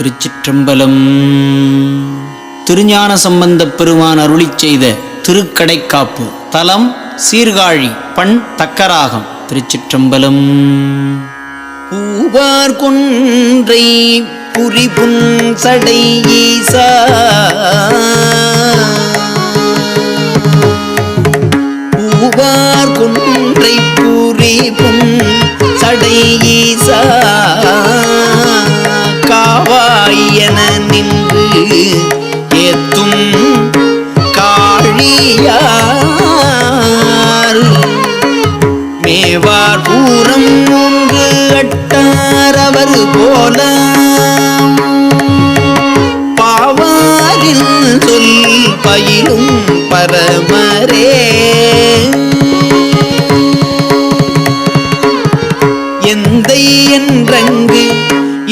திருச்சிற்றம்பலம். திருஞான சம்பந்தப் பெருமான் அருளிச் செய்த திருக்கடைக்காப்பு தலம் சீர்காழி பண் தக்கராகம் திருச்சிற்றம்பலம். பூவார் கொன்றை புரிபுன் சடை ஈசா. பூவார் கொன்றை புரிபுன் மேவார் பூரம் ஒன்று அட்டார் அவர் போல பாவாரில் சொல் பயிலும் பரமரே. எந்தை என்றங்கு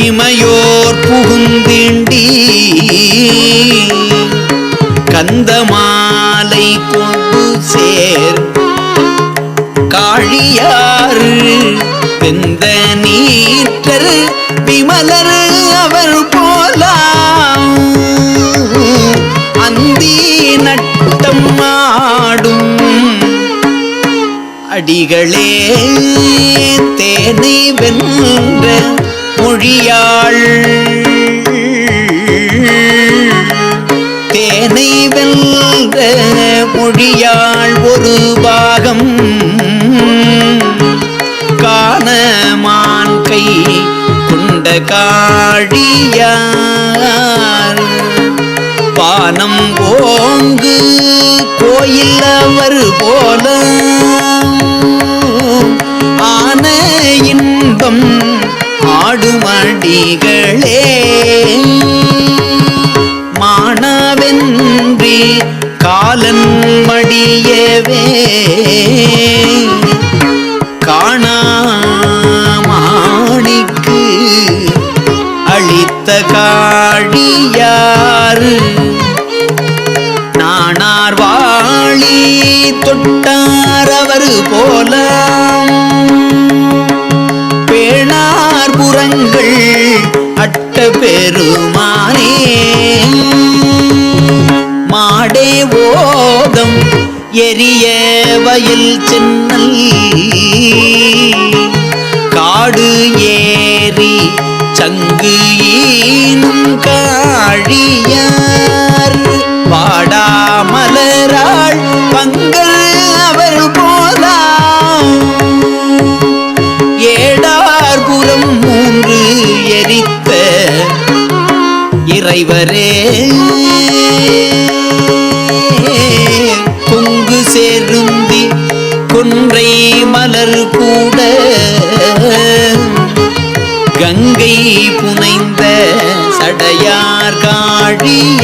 இமையோர் புகுந்திண்டி. கந்தமாலை கொண்டு சேர் காழியாறு வெந்த நீற்றர் விமலர் அவர் போலாம். அந்தி நட்டம் ஆடும் அடிகளே தேனை வென்ற மொழியாள். தேனை வென்ற மொழியாள் ஒரு பாகம் அடியார். பானம் ஓங்கு கோயில் அவர் போல. ஆன இன்பம் ஆடுமடிகளே கொடுத்த காழியாறு நாணார் வாழி தொட்டார் அவர் போல. பேணார் புறங்கள் அட்ட பெருமானே. மாடே ஓதம் எரிய வயல் சென்னல். காடு ஏ சங்கு ஈனும் காழியார். வாடாமலராள் பங்கள் அவர் போலாம். ஏடார்புறம் மூன்று எரித்த இறைவரே. கொங்கு சேருந்தி கொன்றை மலர் கூட அடையார் காழியாறு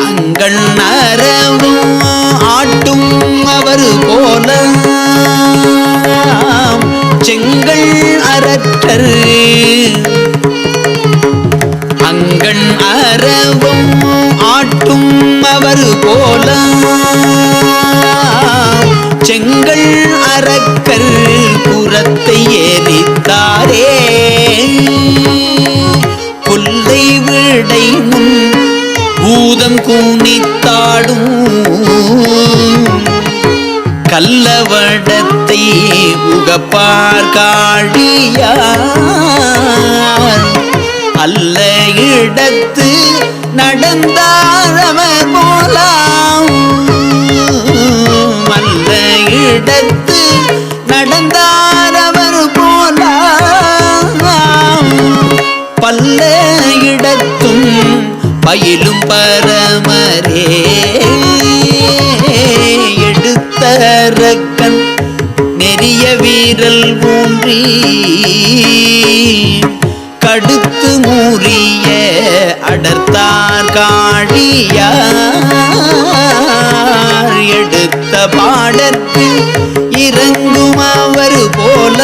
அங்கள் நரவும் ஆட்டும் அவர் போல செங்கல் அரற்றர் அங்கண் அரவும் ஆட்டும் அவர் போல செங்கல் அரக்கர் புறத்த கூனித்தாடும். கல்லவடத்தை உகப்பார் காழியார் அல்ல இடத்து நடந்தாரம போலாம். அல்ல இடத்து நடந்தார் பயிலும் பரமரே எடுத்த ரக்கன் நெறிய வீரல் ஊன்றி கடுத்து மூறிய அடர்த்தார் காடியார். எடுத்த பாடற்கு இறங்கும் அவர் போல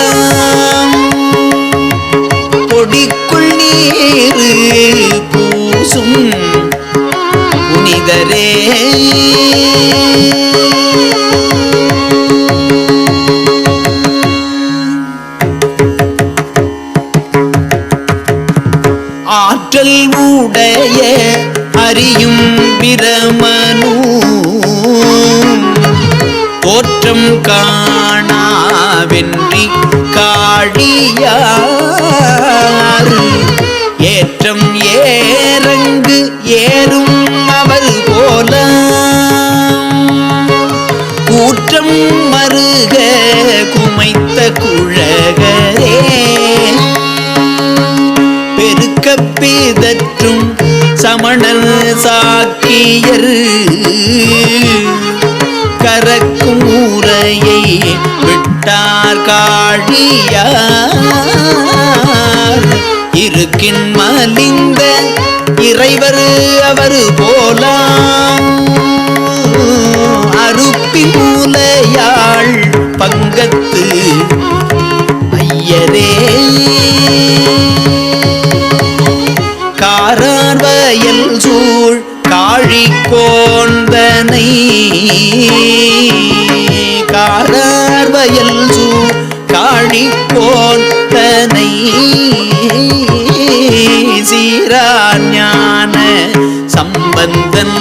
பொடிக்குள் நீரு பூசும் புனிதரே. ஆற்றல் உடைய அறியும் பிரமனு தோற்றம் காணாவென்றி காழியார். ஏற்ற குழகரே பெருக்க பிதற்றும் சமணர் சாக்கியர். கரக்கும் ஊரையை விட்டார் காழியார் இருக்கின் மலிந்த இறைவர் அவர் போலாம் காரார் வயல் சூ காழி கோந்தனை சீரார் ஞான சம்பந்தன்